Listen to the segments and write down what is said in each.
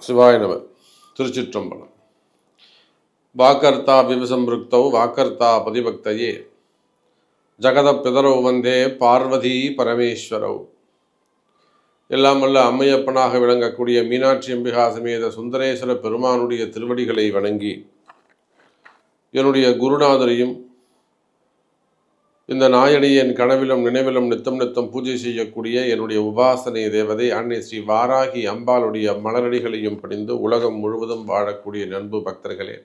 சிவாய நம. திருச்சிற்றம்பலம். வாக்கர்த்தா விவசம்பிருக்தௌ வாக்கர்த்தா பதிபக்தையே. ஜகத பிதரவு வந்தே பார்வதி பரமேஸ்வரவ் எல்லாம் வல்ல அம்மையப்பனாக விளங்கக்கூடிய மீனாட்சி அம்பிகா சமேத சுந்தரேஸ்வர பெருமானுடைய திருவடிகளை வணங்கி என்னுடைய குருநாதரையும் இந்த நாயடியின் கனவிலும் நினைவிலும் நித்தம் நித்தம் பூஜை செய்யக்கூடிய என்னுடைய உபாசனை தேவதை அன்னை ஸ்ரீ வாராகி அம்பாளுடைய மலரடிகளையும் பணிந்து உலகம் முழுவதும் வாழக்கூடிய நண்பு பக்தர்களே.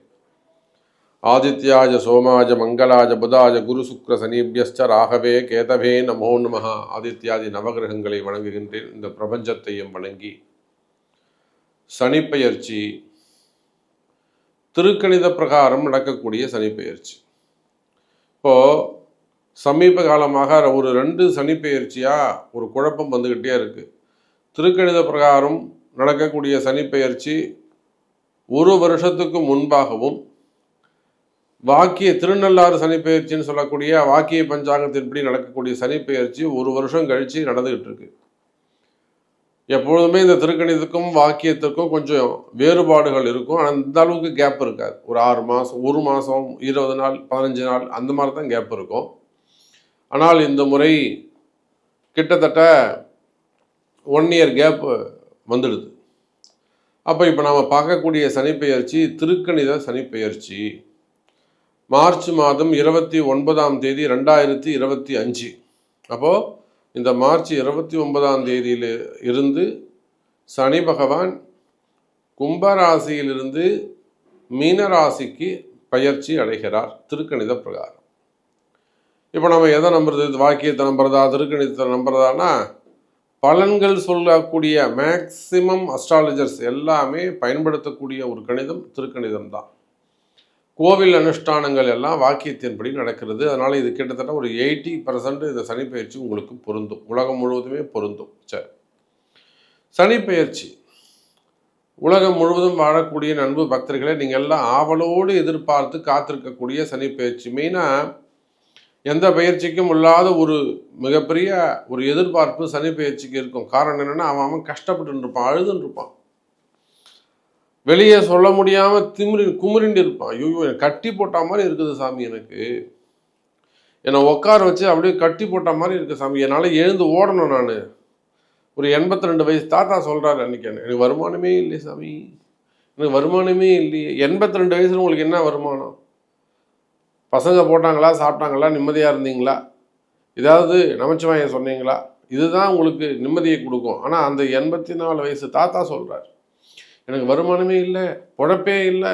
ஆதித்யாஜ சோமாஜ மங்களாஜ புதாஜ குரு சுக்ர சனீபியஸ்ச ராகவே கேதவே நமோ நமஹா. ஆதித்யாதி நவகிரகங்களை வணங்குகின்றேன். இந்த பிரபஞ்சத்தையும் வணங்கி சனிப்பெயர்ச்சி. திருக்கணித பிரகாரம் நடக்கக்கூடிய சனிப்பெயர்ச்சி. இப்போ சமீப காலமாக ஒரு ரெண்டு சனிப்பெயர்ச்சியாக ஒரு குழப்பம் வந்துக்கிட்டே இருக்குது திருக்கணித பிரகாரம் நடக்கக்கூடிய சனிப்பெயர்ச்சி ஒரு வருஷத்துக்கு முன்பாகவும் வாக்கிய திருநள்ளாறு சனிப்பெயர்ச்சின்னு சொல்லக்கூடிய வாக்கிய பஞ்சாங்கத்தின்படி நடக்கக்கூடிய சனிப்பெயர்ச்சி ஒரு வருஷம் கழித்து நடந்துக்கிட்டு இருக்கு. எப்பொழுதுமே இந்த திருக்கணிதத்துக்கும் வாக்கியத்துக்கும் கொஞ்சம் வேறுபாடுகள் இருக்கும். ஆனால் இந்த அளவுக்கு கேப் இருக்காது. ஒரு ஆறு மாதம் ஒரு மாதம் இருபது நாள் பதினஞ்சு நாள் அந்த மாதிரி தான் கேப் இருக்கும். ஆனால் இந்த முறை கிட்டத்தட்ட ஒன் இயர் கேப் வந்துடுது. அப்போ இப்போ நாம் பார்க்கக்கூடிய சனிப்பெயர்ச்சி திருக்கணித சனிப்பெயர்ச்சி மார்ச் மாதம் இருபத்தி ஒன்பதாம் தேதி ரெண்டாயிரத்தி இருபத்தி அஞ்சு. அப்போது இந்த மார்ச் இருபத்தி ஒன்பதாம் தேதியில் இருந்து சனி பகவான் கும்பராசியிலிருந்து மீனராசிக்கு பயிற்சி அடைகிறார் திருக்கணித பிரகாரம். இப்போ நம்ம எதை நம்புறது? இது வாக்கியத்தை நம்புறதா? திருக்கணிதத்தை நம்புறதானா பலன்கள் சொல்லக்கூடிய மேக்சிமம் அஸ்ட்ராலஜர்ஸ் எல்லாமே பயன்படுத்தக்கூடிய ஒரு கணிதம் திருக்கணிதம் தான். கோவில் அனுஷ்டானங்கள் எல்லாம் வாக்கியத்தின்படி நடக்கிறது. அதனால் இது கிட்டத்தட்ட ஒரு எயிட்டி பர்சன்ட் இந்த சனிப்பெயர்ச்சி உங்களுக்கு பொருந்தும். உலகம் முழுவதுமே பொருந்தும். சரி. சனிப்பெயர்ச்சி. உலகம் முழுவதும் வாழக்கூடிய நண்பு பக்தர்களை நீங்கள் எல்லாம் ஆவலோடு எதிர்பார்த்து காத்திருக்கக்கூடிய சனிப்பெயர்ச்சி. மெயினாக எந்த பயிற்சிக்கும் இல்லாத ஒரு மிகப்பெரிய ஒரு எதிர்பார்ப்பு சனி பயிற்சிக்கு இருக்கும். காரணம் என்னென்னா அவன் அவன் கஷ்டப்பட்டு இருப்பான் அழுதுன்னு இருப்பான் வெளியே சொல்ல முடியாமல் திமிரி குமுறிண்டு இருப்பான் ஐயோ எனக்கு கட்டி போட்ட மாதிரி இருக்குது சாமி எனக்கு. என்னை உட்கார வச்சு அப்படியே கட்டி போட்ட மாதிரி இருக்குது சாமி. என்னால் எழுந்து ஓடணும் நான். ஒரு எண்பத்தி ரெண்டு வயசு தாத்தா சொல்கிறாரு அன்றைக்கி எனக்கு வருமானமே இல்லை சாமி. எனக்கு வருமானமே இல்லையே. எண்பத்தி ரெண்டு வயசுல உங்களுக்கு என்ன வருமானம்? பசங்க போட்டாங்களா சாப்பிட்டாங்களா நிம்மதியாக இருந்தீங்களா? ஏதாவது நமச்சிவாயம் சொன்னீங்களா? இதுதான் உங்களுக்கு நிம்மதியை கொடுக்கும். ஆனால் அந்த எண்பத்தி நாலு வயசு தாத்தா சொல்கிறார் எனக்கு வருமானமே இல்லை பொழப்பே இல்லை.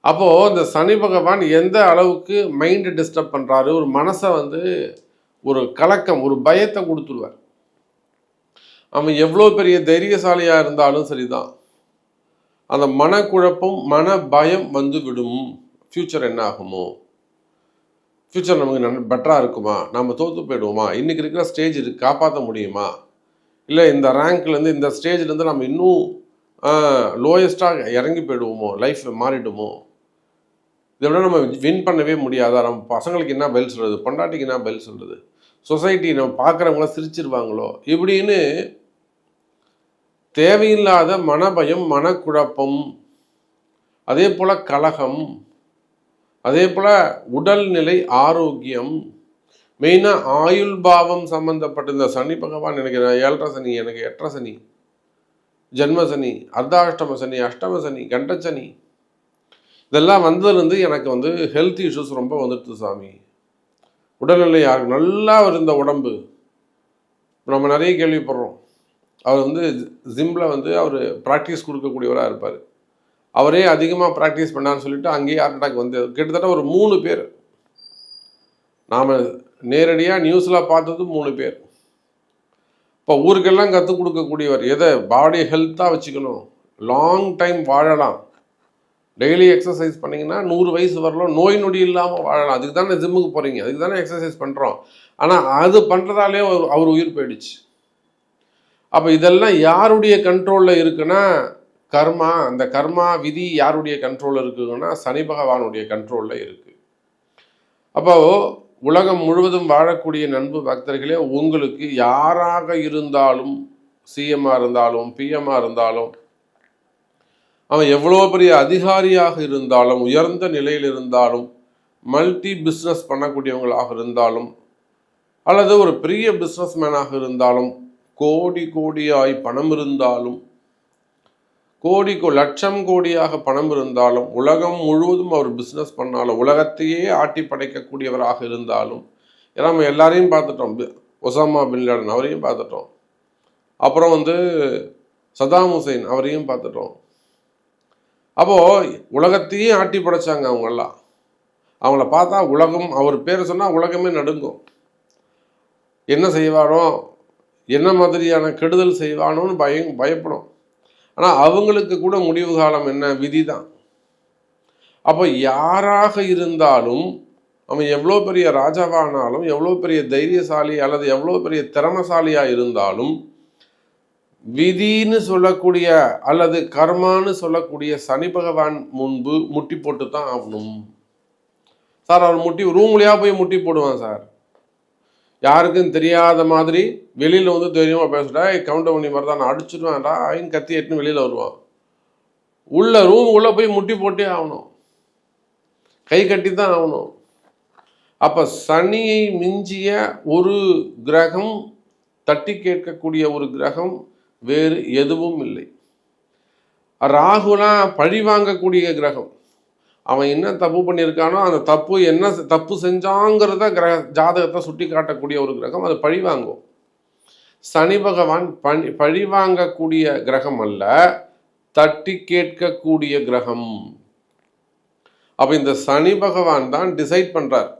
அப்போது இந்த சனி பகவான் எந்த அளவுக்கு மைண்டை டிஸ்டர்ப் பண்ணுறாரு ஒரு மனசை வந்து ஒரு கலக்கம் ஒரு பயத்தை கொடுத்துருவார். அவன் எவ்வளோ பெரிய தைரியசாலியாக இருந்தாலும் சரிதான். அந்த மனக்குழப்பம் மன பயம் வந்து விடும். ஃப்யூச்சர் என்ன ஆகுமோ ஃப்யூச்சர் நமக்கு நல்ல பெட்டராக இருக்குமா? நம்ம தோற்று போயிடுவோமா? இன்றைக்கி இருக்கிற ஸ்டேஜ் இருக்கு காப்பாற்ற முடியுமா? இல்லை இந்த ரேங்க்லேருந்து இந்த ஸ்டேஜ்லேருந்து நம்ம இன்னும் லோயஸ்ட்டாக இறங்கி போயிடுவோமோ? லைஃப் மாறிடுமோ? இதை விட நம்ம வின் பண்ணவே முடியாதா? நம்ம பசங்களுக்கு என்ன பதில் சொல்கிறது பொண்டாட்டிக்கு என்ன பதில் சொல்கிறது சொசைட்டி நம்ம பார்க்குறவங்களாம் சிரிச்சிருவாங்களோ? இப்படின்னு தேவையில்லாத மனபயம் மனக்குழப்பம் அதே போல் கலகம் அதே போல் உடல்நிலை ஆரோக்கியம். மெயினாக ஆயுள் பாவம் சம்மந்தப்பட்ட இந்த சனி பகவான் எனக்கு ஏழரை சனி எனக்கு எட்டரை சனி. ஜென்ம சனி அர்த்தாஷ்டம சனி அஷ்டம சனி கண்டச்சனி இதெல்லாம் வந்ததுலேருந்து எனக்கு வந்து ஹெல்த் இஷ்யூஸ் ரொம்ப வந்துடுது சாமி. உடல்நிலை யாருக்கு நல்லா இருந்த உடம்பு. நம்ம நிறைய கேள்விப்படுறோம். அவர் வந்து ஜிம்மில் வந்து அவர் ப்ராக்டிஸ் கொடுக்கக்கூடியவராக இருப்பார். அவரே அதிகமாக ப்ராக்டிஸ் பண்ணான்னு சொல்லிட்டு அங்கேயே ஹார்ட் அட்டாக் வந்து கிட்டத்தட்ட ஒரு மூணு பேர். நாம் நேரடியாக நியூஸில் பார்த்தது மூணு பேர். இப்போ ஊருக்கெல்லாம் கற்றுக் கொடுக்கக்கூடியவர் எதை? பாடி ஹெல்த்தாக வச்சுக்கணும். லாங் டைம் வாழலாம். டெய்லி எக்ஸசைஸ் பண்ணிங்கன்னா நூறு வயசு வரலாம் நோய் நொடி இல்லாமல் வாழலாம். அதுக்கு தானே ஜிம்முக்கு போகிறீங்க அதுக்கு தானே எக்ஸசைஸ் பண்ணுறோம் ஆனால் அது பண்ணுறதாலே அவர் அவர் உயிர் போயிடுச்சு. அப்போ இதெல்லாம் யாருடைய கண்ட்ரோலில் இருக்குன்னா கர்மா அந்த கர்மா விதி யாருடைய கண்ட்ரோலில் இருக்குதுன்னா சனி பகவானுடைய கண்ட்ரோலில் இருக்குது அப்போ உலகம் முழுவதும் வாழக்கூடிய நண்பு பக்தர்களே உங்களுக்கு யாராக இருந்தாலும் சிஎம்மாக இருந்தாலும் பிஎம்மாக இருந்தாலும் அவன் எவ்வளோ பெரிய அதிகாரியாக இருந்தாலும் உயர்ந்த நிலையில் இருந்தாலும் மல்டி பிஸ்னஸ் பண்ணக்கூடியவங்களாக இருந்தாலும் அல்லது ஒரு பெரிய பிஸ்னஸ்மேனாக இருந்தாலும் கோடி கோடியாய் பணம் இருந்தாலும் கோடி லட்சம் கோடியாக பணம் இருந்தாலும் உலகம் முழுவதும் அவர் பிஸ்னஸ் பண்ணாலும் உலகத்தையே ஆட்டி படைக்கக்கூடியவராக இருந்தாலும் ஏன்னா நம்ம எல்லாரையும் பார்த்துட்டோம். ஒசாமா பின் லேடன் அவரையும் பார்த்துட்டோம். அப்புறம் வந்து சதாம் ஹுசைன் அவரையும் பார்த்துட்டோம். அப்போது உலகத்தையே ஆட்டி படைச்சாங்க அவங்கெல்லாம். அவங்கள பார்த்தா உலகம் அவர் பேரை சொன்னால் உலகமே நடுங்கும். என்ன செய்வானோ என்ன மாதிரியான கெடுதல் செய்வானோன்னு பயம் பயப்படும். ஆனால் அவங்களுக்கு கூட முடிவு காலம் என்ன? விதி தான் அப்போ யாராக இருந்தாலும் அவன் எவ்வளோ பெரிய ராஜாவானாலும் எவ்வளோ பெரிய தைரியசாலி அல்லது எவ்வளோ பெரிய திறமசாலியாக இருந்தாலும் விதின்னு சொல்லக்கூடிய அல்லது கர்மான்னு சொல்லக்கூடிய சனி பகவான் முன்பு முட்டி போட்டு தான் ஆகணும். சார் அவர் முட்டி ரூம்லையா போய் முட்டி போடுவான் சார்? யாருக்கும் தெரியாத மாதிரி வெளியில் வந்து தெரியுமா பேசிட்டா கவுண்டர் பண்ணி மாதிரி தான் நான் அடிச்சிருவேன்டா ஐன்னு கத்தி எட்டுன்னு வெளியில் வருவான். உள்ள ரூம் உள்ளே போய் முட்டி போட்டே ஆகணும். கை கட்டி தான் ஆகணும். அப்போ சனியை மிஞ்சிய ஒரு கிரகம் தட்டி கேட்கக்கூடிய ஒரு கிரகம் வேறு எதுவும் இல்லை. ராகுனா பழி வாங்கக்கூடிய கிரகம். அவன் என்ன தப்பு பண்ணியிருக்கானோ அந்த தப்பு என்ன செ- தப்பு செஞ்சாங்கிறத கிரக ஜாதகத்தை சுட்டி காட்டக்கூடிய ஒரு கிரகம் அது பழி வாங்கும். சனி பகவான் பணி பழி வாங்கக்கூடிய கிரகம் அல்ல தட்டி கேட்கக்கூடிய கிரகம். அப்போ இந்த சனி பகவான் தான் டிசைட் பண்ணுறார்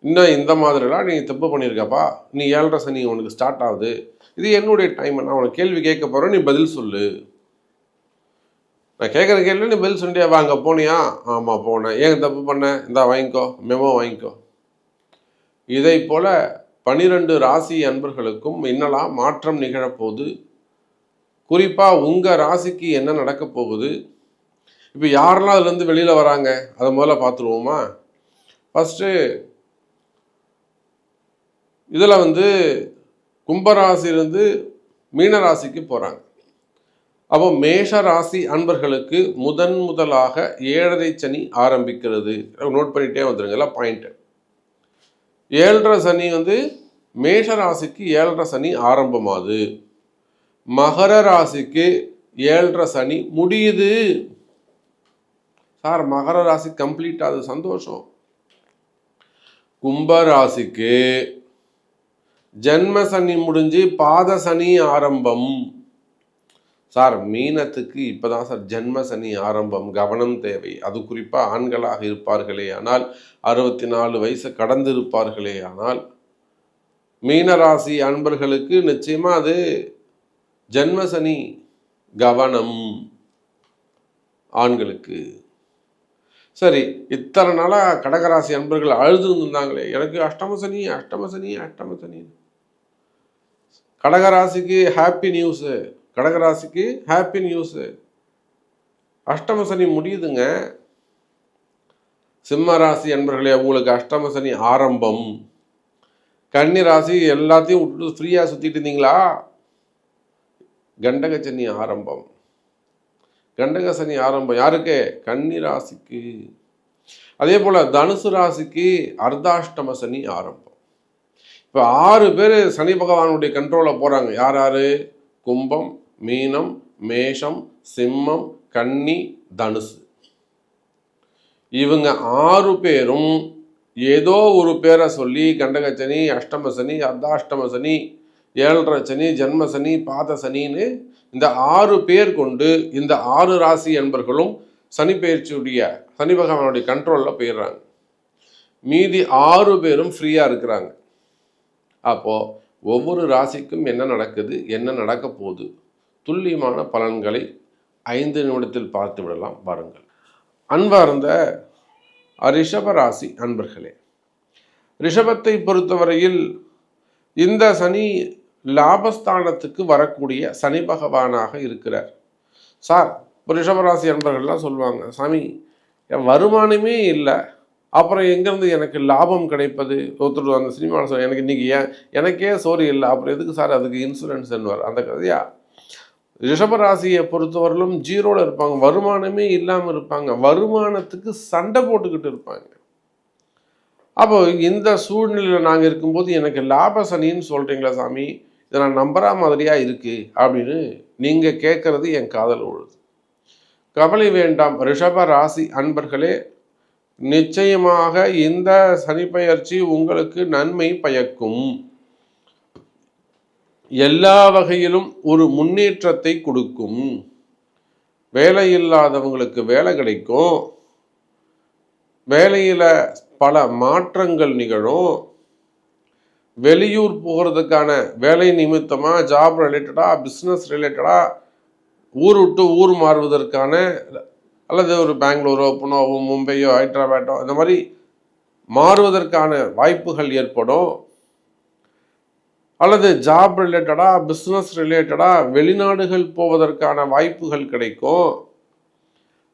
இன்னும் இந்த மாதிரிலாம் நீ தப்பு பண்ணியிருக்கப்பா நீ ஏழரை சனி உனக்கு ஸ்டார்ட் ஆகுது. இது என்னுடைய டைம் நான் உனக்கு கேள்வி கேட்க போகிறேன் நீ பதில் சொல்லு. நான் கேட்குற கேள்வி நீ பதில் சொல்லியா வாங்க போனியா? ஆமாம் போனேன். ஏன் தப்பு பண்ணேன் இந்தா வாங்கிக்கோ. மெமோ வாங்கிக்கோ. இதை போல பனிரெண்டு ராசி அன்பர்களுக்கும் இன்னலாம் மாற்றம் நிகழப்போகுது. குறிப்பாக உங்கள் ராசிக்கு என்ன நடக்க போகுது? இப்போ யாரெல்லாம் அதுலேருந்து வெளியில் வராங்க? அதை முதல்ல பார்த்துருவோமா? ஃபஸ்ட்டு இதில் வந்து கும்பராசிலேருந்து மீனராசிக்கு போகிறாங்க அப்போ மேஷ ராசி அன்பர்களுக்கு முதன் முதலாக ஏழரை சனி ஆரம்பிக்கிறது. நோட் பண்ணிட்டே வந்துருங்கல்ல பாயிண்ட்டு ஏழரை சனி வந்து மேஷ ராசிக்கு ஏழரை சனி ஆரம்பமாகுது. மகர ராசிக்கு ஏழரை சனி முடியுது. சார் மகர ராசி கம்ப்ளீட் ஆகுது சந்தோஷம். கும்ப ராசிக்கு ஜென்ம சனி முடிஞ்சு பாத சனி ஆரம்பம். சார் மீனத்துக்கு இப்பதான் சார் ஜென்ம சனி ஆரம்பம் கவனம் தேவை. அது குறிப்பாக ஆண்களாக இருப்பார்களே ஆனால் அறுபத்தி நாலு வயசு கடந்து இருப்பார்களே ஆனால் மீனராசி அன்பர்களுக்கு நிச்சயமாக அது ஜென்ம சனி கவனம் ஆண்களுக்கு. சரி இத்தனை நாளாக கடகராசி அன்பர்கள் அழுது இருந்தாங்களே எனக்கு அஷ்டம சனி அஷ்டம சனி அஷ்டம சனி கடகராசிக்கு ஹாப்பி நியூஸு கடகராசிக்கு ஹாப்பி நியூஸு அஷ்டம சனி முடியுதுங்க. சிம்ம ராசி அன்பர்களே உங்களுக்கு அஷ்டம சனி ஆரம்பம். கன்னி ராசி எல்லாத்தையும் விட்டுட்டு ஃப்ரீயாக சுற்றிட்டு இருந்தீங்களா? கண்டக சனி ஆரம்பம். கண்டக சனி ஆரம்பம். யாருக்கு? கன்னி ராசிக்கு. அதே போல் தனுசு ராசிக்கு அர்த்தாஷ்டம சனி ஆரம்பம். இப்போ ஆறு பேர் சனி பகவானுடைய கண்ட்ரோலில் போகிறாங்க யார் யார்? கும்பம் மீனம் மேஷம் சிம்மம் கன்னி தனுசு. இவங்க ஆறு பேரும் ஏதோ ஒரு பேரை சொல்லி கண்டகச்சனி சனி அர்த்தாஷ்டமசனி சனி சனி ஏழரை சனி ஜென்மசனி பாத சனின்னு இந்த ஆறு பேர் கொண்டு இந்த ஆறு ராசி என்பர்களும் சனி பயிற்சியுடைய சனி பகவானுடைய கண்ட்ரோலில் போயிடுறாங்க. மீதி ஆறு பேரும் ஃப்ரீயாக இருக்கிறாங்க. அப்போது ஒவ்வொரு ராசிக்கும் என்ன நடக்குது என்ன நடக்க போகுது? துல்லியமான பலன்களை ஐந்து நிமிடத்தில் பார்த்து விடலாம். வாருங்கள். அன்பார்ந்த ரிஷபராசி அன்பர்களே ரிஷபத்தை பொறுத்தவரையில் இந்த சனி லாபஸ்தானத்துக்கு வரக்கூடிய சனி பகவானாக இருக்கிறார். சார் இப்போ ரிஷபராசி அன்பர்கள்லாம் சொல்லுவாங்க சாமி என் வருமானமே இல்லை. அப்புறம் எங்கேருந்து எனக்கு லாபம் கிடைப்பது? ஒருத்தர் அந்த சினிமாவில் எனக்கு இன்றைக்கி ஏன் எனக்கே சோறு இல்லை. அப்புறம் எதுக்கு சார் அதுக்கு இன்சூரன்ஸ் என்னவார் அந்த கதையா? ரிஷபராசியை பொறுத்தவரையிலும் ஜீரோவில் இருப்பாங்க. வருமானமே இல்லாமல் இருப்பாங்க. வருமானத்துக்கு சண்டை போட்டுக்கிட்டு இருப்பாங்க. அப்போ இந்த சூழ்நிலையில் நாங்கள் இருக்கும்போது எனக்கு லாப சனின்னு சொல்கிறீங்களா சாமி? இதை நான் நம்புறா மாதிரியாக இருக்குது அப்படின்னு நீங்கள் கேட்குறது என் காதல் உழுது. கவலை வேண்டாம். ரிஷப ராசி அன்பர்களே நிச்சயமாக இந்த சனிப்பெயர்ச்சி உங்களுக்கு நன்மை பயக்கும். எல்லா வகையிலும் ஒரு முன்னேற்றத்தை கொடுக்கும். வேலை இல்லாதவங்களுக்கு வேலை கிடைக்கும். வேலையில் பல மாற்றங்கள் நிகழும். வெளியூர் போகிறதுக்கான வேலை நிமித்தமாக ஜாப் ரிலேட்டடாக பிஸ்னஸ் ரிலேட்டடாக ஊர் விட்டு ஊர் மாறுவதற்கான அல்லது ஒரு பெங்களூரோ புனோவோ மும்பையோ ஹைதராபாத்தோ இந்த மாதிரி மாறுவதற்கான வாய்ப்புகள் ஏற்படும். அல்லது ஜாப் ரிலேட்டடாக பிஸ்னஸ் ரிலேட்டடாக வெளிநாடுகள் போவதற்கான வாய்ப்புகள் கிடைக்கும்.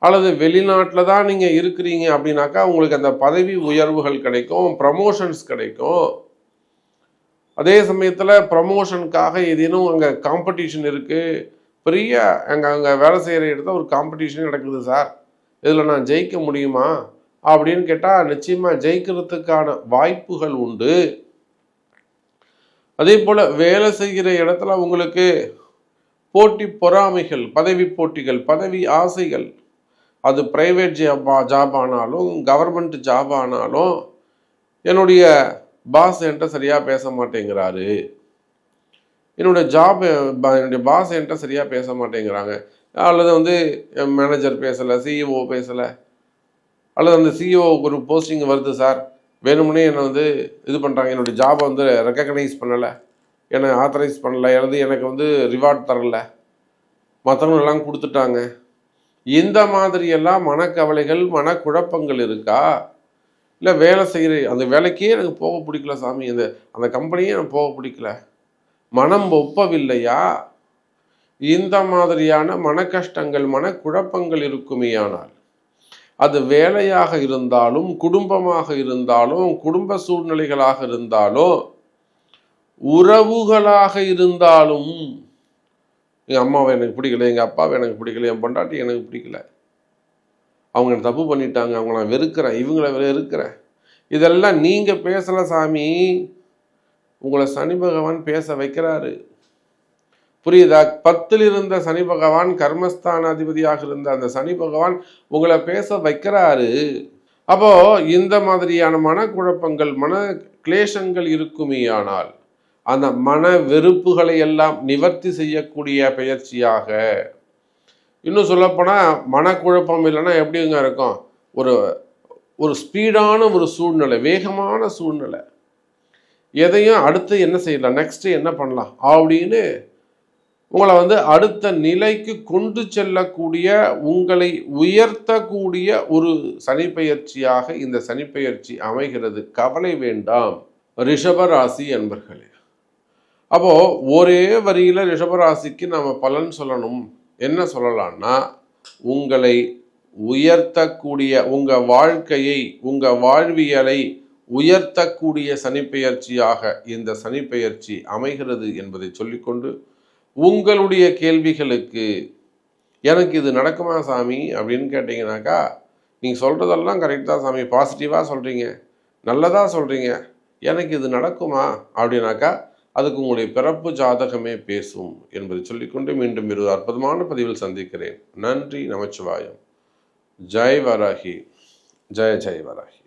அல்லது வெளிநாட்டில் தான் நீங்கள் இருக்கிறீங்க அப்படின்னாக்கா உங்களுக்கு அந்த பதவி உயர்வுகள் கிடைக்கும் ப்ரமோஷன்ஸ் கிடைக்கும். அதே சமயத்தில் ப்ரமோஷனுக்காக ஏதேனும் அங்கே காம்படிஷன் இருக்குது பெரிய அங்கே அங்கே வேலை செய்கிற இடத்துல ஒரு காம்படிஷன் நடக்குது சார் இதில் நான் ஜெயிக்க முடியுமா? அப்படின்னு கேட்டால் நிச்சயமாக ஜெயிக்கிறதுக்கான வாய்ப்புகள் உண்டு. அதே போல் வேலை செய்கிற இடத்துல உங்களுக்கு போட்டி பொறாமைகள் பதவி போட்டிகள் பதவி ஆசைகள். அது ப்ரைவேட் ஜாப் ஜாப் ஆனாலும் கவர்மெண்ட் ஜாப் ஆனாலும் என்னுடைய பாஸ் என்கிட்ட சரியாக பேச மாட்டேங்கிறாரு. என்னுடைய ஜாப் என்னுடைய பாஸ் என்கிட்ட சரியாக பேச மாட்டேங்கிறாங்க. அல்லது வந்து மேனேஜர் பேசலை சிஇஓ பேசலை. அல்லது அந்த சிஇஓவுக்கு ஒரு போஸ்டிங் வருது சார் வேணும்னே என்னை வந்து இது பண்ணுறாங்க என்னுடைய ஜாபை வந்து ரெக்கக்னைஸ் பண்ணலை. என்னை ஆத்தரைஸ் பண்ணலை. அல்லது எனக்கு வந்து ரிவார்ட் தரல. மற்றவங்களெல்லாம் கொடுத்துட்டாங்க. இந்த மாதிரியெல்லாம் மனக்கவலைகள் மனக்குழப்பங்கள் இருக்கா? இல்லை வேலை செய்கிற அந்த வேலைக்கே எனக்கு போக பிடிக்கல சாமி. அந்த அந்த கம்பெனியே எனக்கு போக பிடிக்கல. மனம் ஒப்பவில்லையா? இந்த மாதிரியான மன கஷ்டங்கள் மனக்குழப்பங்கள் இருக்குமேயானால் அது வேலையாக இருந்தாலும் குடும்பமாக இருந்தாலும் குடும்ப சூழ்நிலைகளாக இருந்தாலும் உறவுகளாக இருந்தாலும் எங்கள் அம்மாவை எனக்கு பிடிக்கல எங்கள் அப்பாவை எனக்கு பிடிக்கல என் பொண்டாட்டி எனக்கு பிடிக்கல. அவங்க தப்பு பண்ணிட்டாங்க அவங்க நான் வெறுக்கிறேன் இவங்கள வெறுக்கிறேன். இதெல்லாம் நீங்கள் பேசலை சாமி. உங்களை சனி பகவான் பேச வைக்கிறாரு. புரியுதா? பத்தில் இருந்த சனி பகவான் கர்மஸ்தான அதிபதியாக இருந்த அந்த சனி பகவான் உங்களை பேச வைக்கிறாரு. அப்போ இந்த மாதிரியான மனக்குழப்பங்கள் மன கிளேசங்கள் இருக்குமேயானால் அந்த மன வெறுப்புகளை எல்லாம் நிவர்த்தி செய்யக்கூடிய பயிற்சியாக இன்னும் சொல்லப்போனால் மனக்குழப்பம் இல்லைன்னா எப்படிங்க இருக்கும்? ஒரு ஒரு ஸ்பீடான ஒரு சூழ்நிலை வேகமான சூழ்நிலை. எதையும் அடுத்து என்ன செய்யலாம்? நெக்ஸ்ட்டு என்ன பண்ணலாம்? அப்படின்னு உங்களை வந்து அடுத்த நிலைக்கு கொண்டு செல்லக்கூடிய உங்களை உயர்த்தக்கூடிய ஒரு சனிப்பெயர்ச்சியாக இந்த சனிப்பெயர்ச்சி அமைகிறது. கவலை வேண்டாம். ரிஷபராசி என்பர்களே. அப்போ ஒரே வரியில் ரிஷபராசிக்கு நம்ம பலன் சொல்லணும். என்ன சொல்லலாம்னா உங்களை உயர்த்தக்கூடிய உங்கள் வாழ்க்கையை உங்கள் வாழ்வியலை உயர்த்தக்கூடிய சனிப்பெயர்ச்சியாக இந்த சனிப்பெயர்ச்சி அமைகிறது என்பதை சொல்லிக்கொண்டு உங்களுடைய கேள்விகளுக்கு எனக்கு இது நடக்குமா சாமி அப்படின்னு கேட்டிங்கனாக்கா நீங்கள் சொல்கிறதெல்லாம் கரெக்டாக சாமி. பாசிட்டிவாக சொல்கிறீங்க நல்லதாக சொல்கிறீங்க எனக்கு இது நடக்குமா அப்படின்னாக்கா அதுக்கு உங்களுடைய பிறப்பு ஜாதகமே பேசும் என்பதை சொல்லிக்கொண்டு மீண்டும் இரு அற்புதமான பதிவில் சந்திக்கிறேன். நன்றி நமச்சிவாயம். ஜெய் வராகி. ஜெய ஜெய் வராகி.